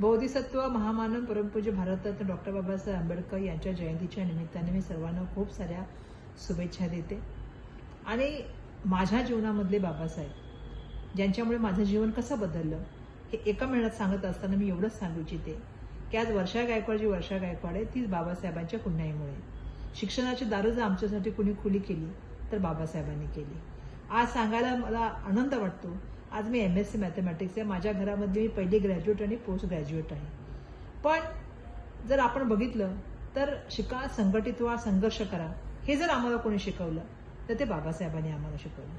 बोधिसत्व महामानव परमपूज्य भारतरत्न डॉक्टर बाबासाहेब आंबेडकर यांच्या जयंतीच्या निमित्ताने मी सर्वांना खूप साऱ्या शुभेच्छा देते. आणि माझ्या जीवनामधले बाबासाहेब ज्यांच्यामुळे माझं जीवन कसं बदललं हे एका महिन्यात सांगत असताना मी एवढंच सांगू इच्छिते की आज वर्षा गायकवाड जी वर्षा गायकवाड आहे तीच बाबासाहेबांच्या पुण्याईमुळे. शिक्षणाची दारं जर आमच्यासाठी कुणी खुली केली तर बाबासाहेबांनी केली. आज सांगायला मला आनंद वाटतो आज मी एम एस सी मॅथमॅटिक्स आहे. माझ्या घरामध्ये मी पहिली ग्रॅज्युएट आणि पोस्ट ग्रॅज्युएट आहे. पण जर आपण बघितलं तर शिका संघटित व्हा संघर्ष करा हे जर आम्हाला कोणी शिकवलं तर ते बाबासाहेबांनी आम्हाला शिकवलं.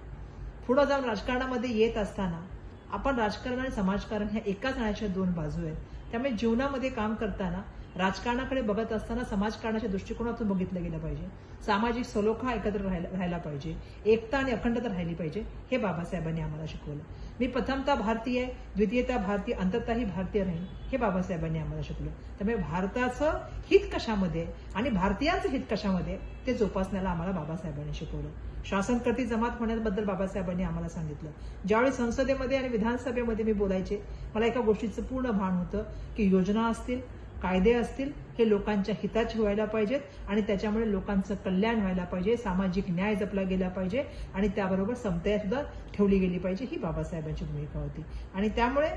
पुढं जाऊन राजकारणामध्ये येत असताना आपण राजकारण आणि समाजकारण ह्या एकाच नाण्याच्या दोन बाजू आहेत. त्यामुळे जीवनामध्ये काम करताना राजकारणाकडे बघत असताना समाजकारणाच्या दृष्टिकोनातून बघितलं गेलं पाहिजे. सामाजिक सलोखा एकत्र राहायला पाहिजे. एकता आणि अखंडता राहिली पाहिजे हे बाबासाहेबांनी आम्हाला शिकवलं. मी प्रथमता भारतीय द्वितीयता भारतीय अंततःही भारतीय राहील हे बाबासाहेबांनी आम्हाला शिकवलं. त्यामुळे भारताचं हित कशामध्ये आणि भारतीयांचं हित कशामध्ये ते जोपासण्याला आम्हाला बाबासाहेबांनी शिकवलं. शासनकर्ती जमात होण्याबद्दल बाबासाहेबांनी आम्हाला सांगितलं. ज्यावेळी संसदेमध्ये आणि विधानसभेमध्ये मी बोलायचे मला एका गोष्टीचं पूर्ण भान होतं की योजना असतील कायदे असतील हे लोकांच्या हिताचे व्हायला पाहिजेत आणि त्याच्यामुळे लोकांचं कल्याण व्हायला पाहिजे सामाजिक न्याय जपला गेला पाहिजे आणि त्याबरोबर समता सुद्धा ठेवली गेली पाहिजे ही बाबासाहेबांची भूमिका होती. आणि त्यामुळे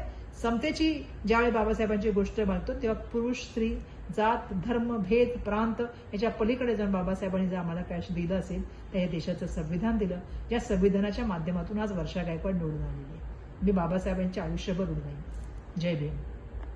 समतेची ज्यावेळी बाबासाहेबांची गोष्ट मानतो तेव्हा पुरुष स्त्री जात धर्म भेद प्रांत याच्या पलीकडे जाऊन बाबासाहेबांनी जर आम्हाला काय दिलं असेल तर या देशाचं संविधान दिलं. या संविधानाच्या माध्यमातून आज वर्षा गायकवाड निवडून आलेली आहे. मी बाबासाहेबांच्या आयुष्यभर ऋण जय भीम.